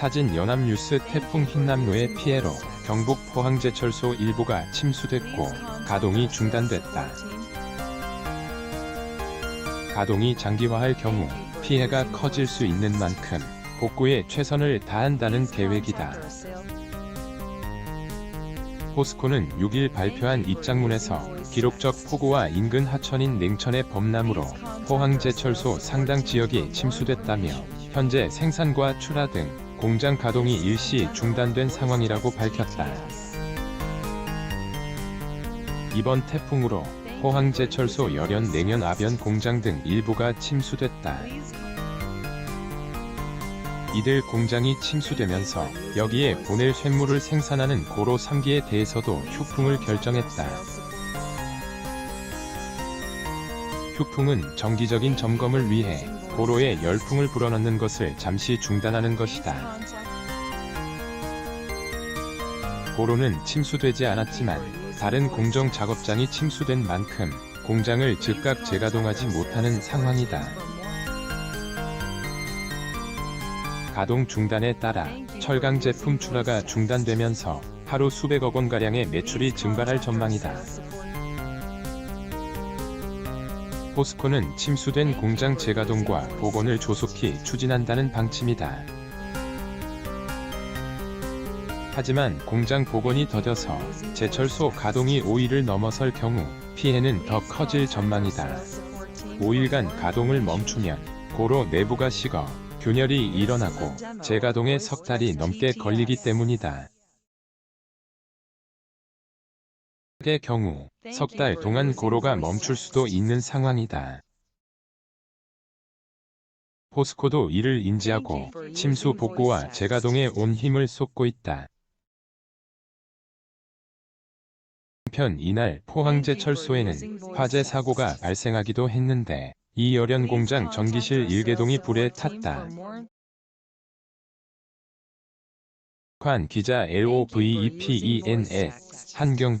사진 연합뉴스 태풍 흰남노의 피해로 경북 포항제철소 일부가 침수됐고 가동이 중단됐다. 가동이 장기화할 경우 피해가 커질 수 있는 만큼 복구에 최선을 다한다는 계획이다. 포스코는 6일 발표한 입장문에서 기록적 폭우와 인근 하천인 냉천의 범람으로 포항제철소 상당 지역이 침수됐다며 현재 생산과 출하 등 공장 가동이 일시 중단된 상황이라고 밝혔다. 이번 태풍으로 포항제철소 열연 냉연 아변 공장 등 일부가 침수됐다. 이들 공장이 침수되면서 여기에 보낼 쇳물을 생산하는 고로 3기에 대해서도 휴풍을 결정했다. 휴풍은 정기적인 점검을 위해 고로에 열풍을 불어넣는 것을 잠시 중단하는 것이다. 고로는 침수되지 않았지만 다른 공정 작업장이 침수된 만큼 공장을 즉각 재가동하지 못하는 상황이다. 가동 중단에 따라 철강 제품 출하가 중단되면서 하루 수백억 원가량의 매출이 증발할 전망이다. 포스코는 침수된 공장 재가동과 복원을 조속히 추진한다는 방침이다. 하지만 공장 복원이 더뎌서 제철소 가동이 5일을 넘어설 경우 피해는 더 커질 전망이다. 5일간 가동을 멈추면 고로 내부가 식어 균열이 일어나고 재가동에 석 달이 넘게 걸리기 때문이다. 의 경우 석 달 동안 고로가 멈출 수도 있는 상황이다. 포스코도 이를 인지하고 침수 복구와 재가동에 온 힘을 쏟고 있다. 한편 이날 포항제 철소에는 화재 사고가 발생하기도 했는데 이 열연 공장 전기실 1개동이 불에 탔다. 관 기자 LOVEPENS 한경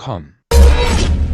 .com